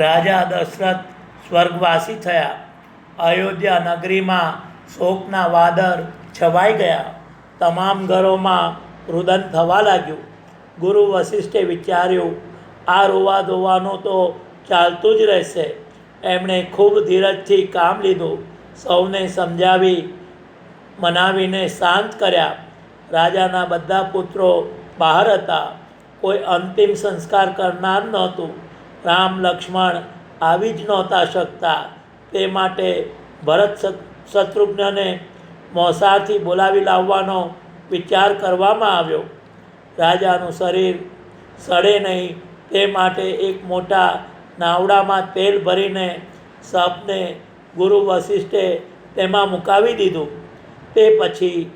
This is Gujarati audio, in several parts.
રાજા દશરથ સ્વર્ગવાસી થયા. અયોધ્યા નગરીમાં શોકના વાદળ છવાઈ ગયા. તમામ ઘરોમાં રુદન થવા લાગ્યું. ગુરુ વશિષ્ઠે વિચાર્યું, આ રોવા ધોવાનું તો ચાલતું જ રહેશે. એમણે ખૂબ ધીરજથી કામ લીધું. સૌને સમજાવી, મનાવીને શાંત કર્યા. રાજાના બધા પુત્રો બહાર હતા. કોઈ અંતિમ સંસ્કાર કરનાર નહોતું. રામ, લક્ષ્મણ આવી જ નહોતા શકતા. તે માટે ભરત શત- શત્રુઘ્નને મોસારથી બોલાવી લાવવાનો વિચાર કરવામાં આવ્યો. રાજાનું શરીર સડે નહીં. તે માટે એક મોટા નાવડામાં તેલ ભરીને સપને ગુરુ વશિષ્ઠે તેમાં મુકાવી દીધું. તે પછી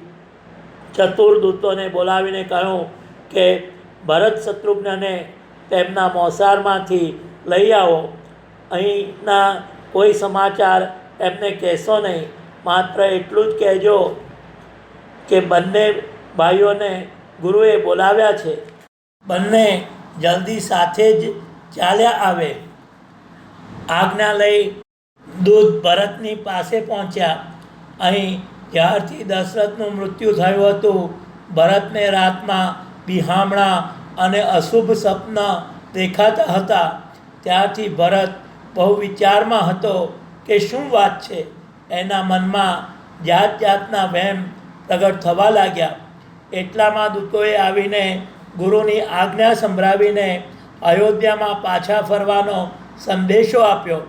ચતુર્દૂતોને બોલાવીને કહ્યું કે ભરત શત્રુઘ્નને તેમના મોસારમાંથી લઈ આવો. અહીંના કોઈ સમાચાર એમને કહેશો નહીં. માત્ર એટલું જ કહેજો કે બંને ભાઈઓને ગુરુએ બોલાવ્યા છે. બંને જલ્દી સાથે જ ચાલ્યા આવે. આજ્ઞા લઈ દૂધ ભરતની પાસે પહોંચ્યા. અહીં જ્યારથી દશરથનું મૃત્યુ થયું હતું, ભરતને રાતમાં બિહામણા અને અશુભ સ્વપ્ન દેખાતા હતા. ત્યારથી ભરત બહુ વિચારમાં હતો કે શું વાત છે? એના મનમાં જાત જાતના વહેમ પ્રગટ થવા લાગ્યા. એટલામાં દૂતોએ આવીને ગુરુની આજ્ઞા સંભળાવીને અયોધ્યામાં પાછા ફરવાનો સંદેશો આપ્યો.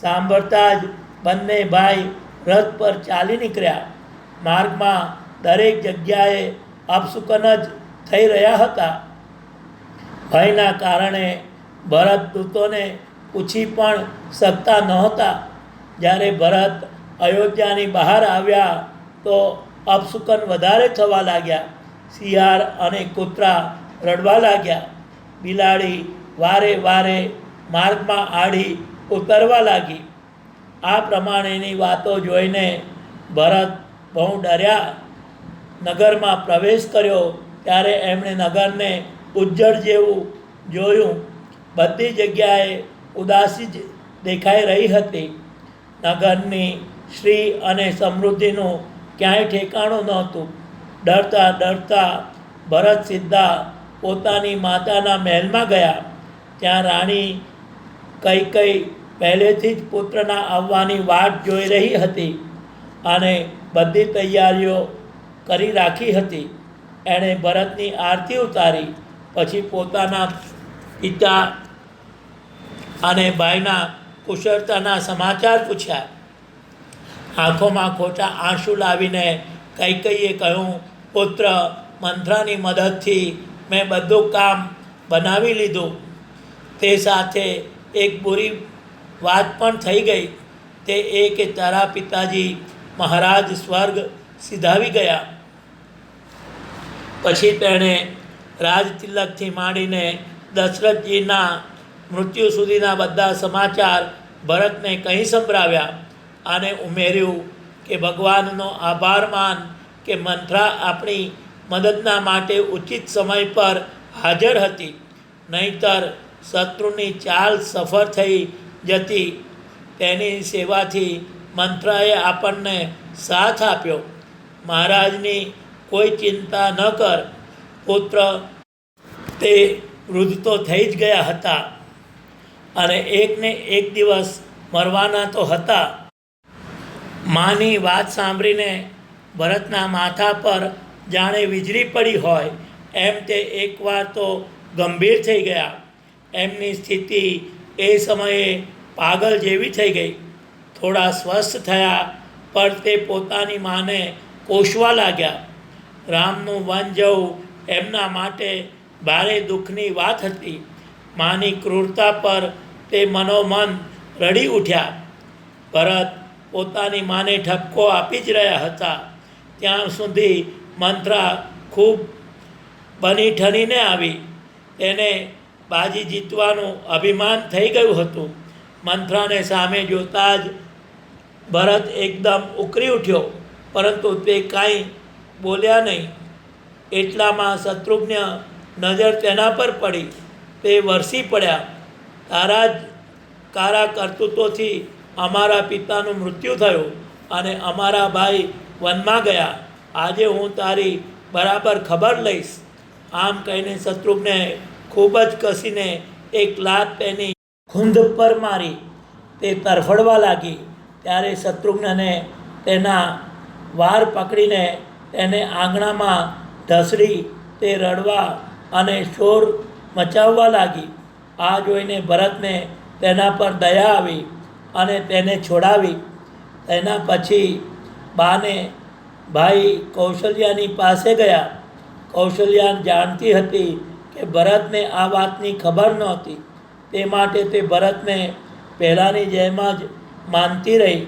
સાંભળતા જ બંને ભાઈ રથ પર ચાલી નીકળ્યા. માર્ગમાં દરેક જગ્યાએ અપસુકન જ થઈ રહ્યા હતા. ભયના કારણે ભરત દૂતોને પૂછી પણ શકતા નહોતા. જ્યારે ભરત અયોધ્યાની બહાર આવ્યા તો અપશુકન વધારે થવા લાગ્યા. શિયાળ અને કૂતરા રડવા લાગ્યા. બિલાડી વારે વારે માર્ગમાં આડી ઉતરવા લાગી. આ પ્રમાણેની વાતો જોઈને ભરત બહુ ડર્યા. નગરમાં પ્રવેશ કર્યો ત્યારે એમણે નગરને ઉજ્જડ જેવું જોયું. બધી જગ્યાએ ઉદાસી જ દેખાઈ રહી હતી. નગરની શ્રી અને સમૃદ્ધિનું ક્યાંય ઠેકાણું નહોતું. ડરતા ડરતા ભરત સિદ્ધા પોતાની માતાના મહેલમાં ગયા. ત્યાં રાણી કઈ કઈ પહેલેથી જ પુત્રના આવવાની વાટ જોઈ રહી હતી અને બધી તૈયારીઓ કરી રાખી હતી. એણે ભરતની આરતી ઉતારી. પછી પોતાના પિતા અને ભાઈના કુશળતાના સમાચાર પૂછ્યા. આંખોમાં ખોટા આંસુ લાવીને કૈકૈયે કહ્યું, પુત્ર, મંત્રાની મદદથી મેં બધું કામ બનાવી લીધું. તે સાથે એક બુરી વાત પણ થઈ ગઈ. તે એ કે તારા પિતાજી મહારાજ સ્વર્ગ સિધાવી ગયા. પછી તેણે રાજતિલકથી માંડીને દશરથજીના મૃત્યુ સુધીના બધા સમાચાર ભરતને કહી સંભળાવ્યા અને ઉમેર્યું કે ભગવાનનો આભાર માન કે મંત્રા આપણી મદદના માટે ઉચિત સમય પર હાજર હતી. નહીતર શત્રુની ચાલ સફળ થઈ જતી તેની સેવાથી મંત્રાએ આપણને સાથ આપ્યો. મહારાજની કોઈ ચિંતા ન કર પુત્ર તે વૃદ્ધ તો થઈ જ ગયા હતા અને એકને એક દિવસ મરવાના તો હતા. માની વાત સાંભળીને ભરતના માથા પર જાણે વીજળી પડી હોય એમ તે એકવાર તો ગંભીર થઈ ગયા. એમની સ્થિતિ એ સમયે પાગલ જેવી થઈ ગઈ. થોડા સ્વસ્થ થયા, પણ તે પોતાની માને કોશવા લાગ્યા. રામનું વન જવું એમના માટે ભારે દુઃખની વાત હતી. માની ક્રૂરતા પર તે મનોમન રડી ઉઠ્યા. ભરત પોતાની માને ઠપકો આપી જ રહ્યા હતા. ત્યાં સુધી મંત્રા ખૂબ બની ઠરીને આવી. તેને બાજી જીતવાનું અભિમાન થઈ ગયું હતું. મંત્રાને સામે જોતા જ ભરત એકદમ ઉકરી ઉઠ્યો, પરંતુ તે કાંઈ બોલ્યા નહીં. એટલામાં શત્રુઘ્ન નજર તેના પર પડી. તે વરસી પડ્યા. તારા જ કારા કરતૂતોથી અમારા પિતાનું મૃત્યુ થયું અને અમારા ભાઈ વનમાં ગયા. આજે હું તારી બરાબર ખબર લઈશ. આમ કહીને શત્રુઘ્ને ખૂબ જ કસીને એક લાત તેની ખૂંદ પર મારી. તે તરફડવા લાગી. ત્યારે શત્રુઘ્નને તેના વાર પકડીને તેને આંગણામાં ઢસડી તે રડવા અને શોર મચાવવા લાગી. આ જોઈને ભરતને તેના પર દયા આવી અને તેને છોડાવી. તેના પછી બાને ભાઈ કૌશલ્યાની પાસે ગયા. કૌશલ્યા જાણતી હતી કે ભરતને આ વાતની ખબર નહોતી. તે માટે તે ભરતને પહેલાંની જેમ જ માનતી રહી.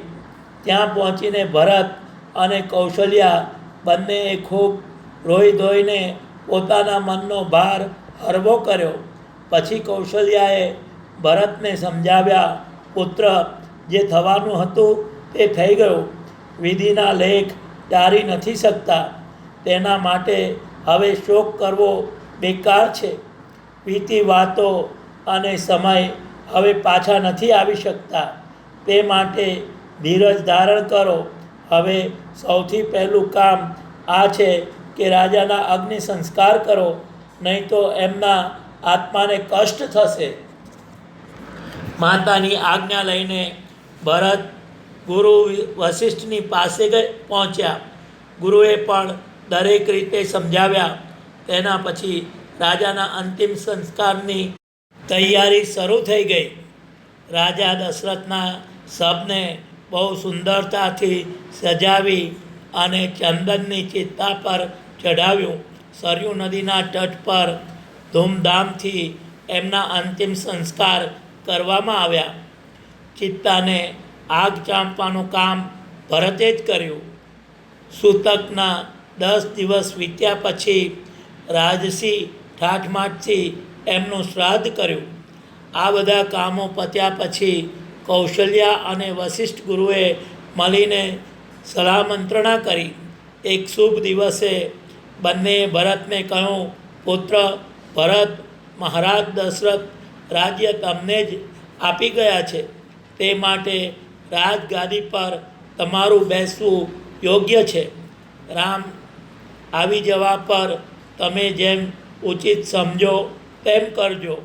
ત્યાં પહોંચીને ભરત અને કૌશલ્યા બંનેએ ખૂબ રોઈ ધોઈને પોતાના મનનો ભાર હરવો કર્યો. પછી કૌશલ્યાએ ભરતને સમજાવ્યા, પુત્ર, જે થવાનું હતું તે થઈ ગયું. વિધિના લેખ ટારી નથી શકતા. તેના માટે હવે શોક કરવો બેકાર છે. વીતી વાતો અને સમય હવે પાછા નથી આવી શકતા. તે માટે ધીરજ ધારણ કરો. હવે સૌથી પહેલું કામ આ છે કે રાજાના અગ્નિ સંસ્કાર કરો, નહીં તો એમના આત્માને કષ્ટ થશે. માતાની આજ્ઞા લઈને ભરત ગુરુ વશિષ્ઠની પાસે પહોંચ્યા. ગુરુએ પણ દરેક રીતે સમજાવ્યા. તેના પછી રાજાના અંતિમ સંસ્કારની તૈયારી શરૂ થઈ ગઈ. રાજા દશરથના શબને બહુ સુંદરતાથી સજાવી અને ચંદનની ચિત્તા પર ચઢાવ્યું. સરયુ નદીના તટ પર ધૂમધામથી એમના અંતિમ સંસ્કાર કરવામાં આવ્યા. ચિત્તાને આગ ચાંપવાનું કામ ભરતે જ કર્યું. સૂતકના દસ દિવસ વીત્યા પછી રાજસી ઠાઠમાઠથી એમનું શ્રાદ્ધ કર્યું. આ બધા કામો પત્યા પછી કૌશલ્યા અને વશિષ્ઠ ગુરુએ મળીને સલામંત્રણા કરી. એક શુભ દિવસે બંને ભરતને કહ્યું, પુત્ર, ભરત, મહારાજ દશરથ રાજ્ય તમને જ આપી ગયા છે. તે માટે રાજગાદી પર તમારું બેસવું યોગ્ય છે. રામ આવી જવા પર તમે જેમ ઉચિત સમજો, તેમ કરજો.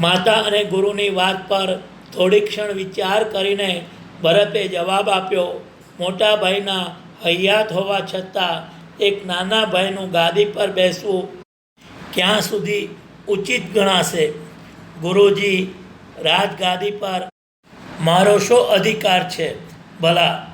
માતા અને ગુરુની વાત પર થોડી ક્ષણ વિચાર કરીને ભરતે જવાબ આપ્યો, મોટા ભાઈના હૈયાત હોવા છતાં એક નાના ભાઈનું ગાદી પર બેસવું ક્યાં સુધી ઉચિત ગણાશે? ગુરુજી રાજગાદી પર મારો શો અધિકાર છે? ભલા,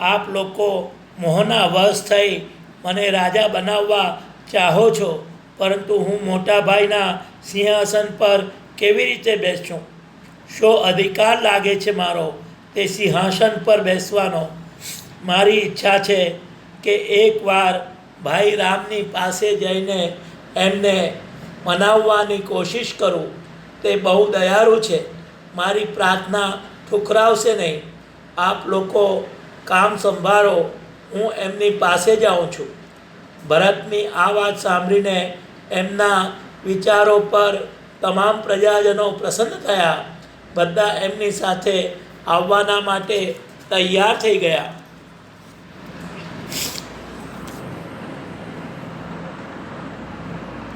આપ લોકો મોહના વશ થઈ મને રાજા બનાવવા ચાહો છો, પરંતુ હું મોટા ભાઈના સિંહાસન પર કેવી રીતે બેસું? શો અધિકાર લાગે છે મારો તે સિંહાસન પર બેસવાનો? મારી ઈચ્છા છે કે એકવાર ભાઈ રામની પાસે જઈને એમને મનાવવાની કોશિશ કરું, તે બહુ દયાળુ છે. મારી પ્રાર્થના ઠુકરાવશે નહીં. આપ લોકો કામ સંભાળો, હું એમની પાસે જાઉં છું. ભરતની આ વાત સાંભળીને એમના વિચારો પર તમામ પ્રજાજનો પ્રસન્ન થયા. બધા એમની સાથે આવવાના માટે તૈયાર થઈ ગયા.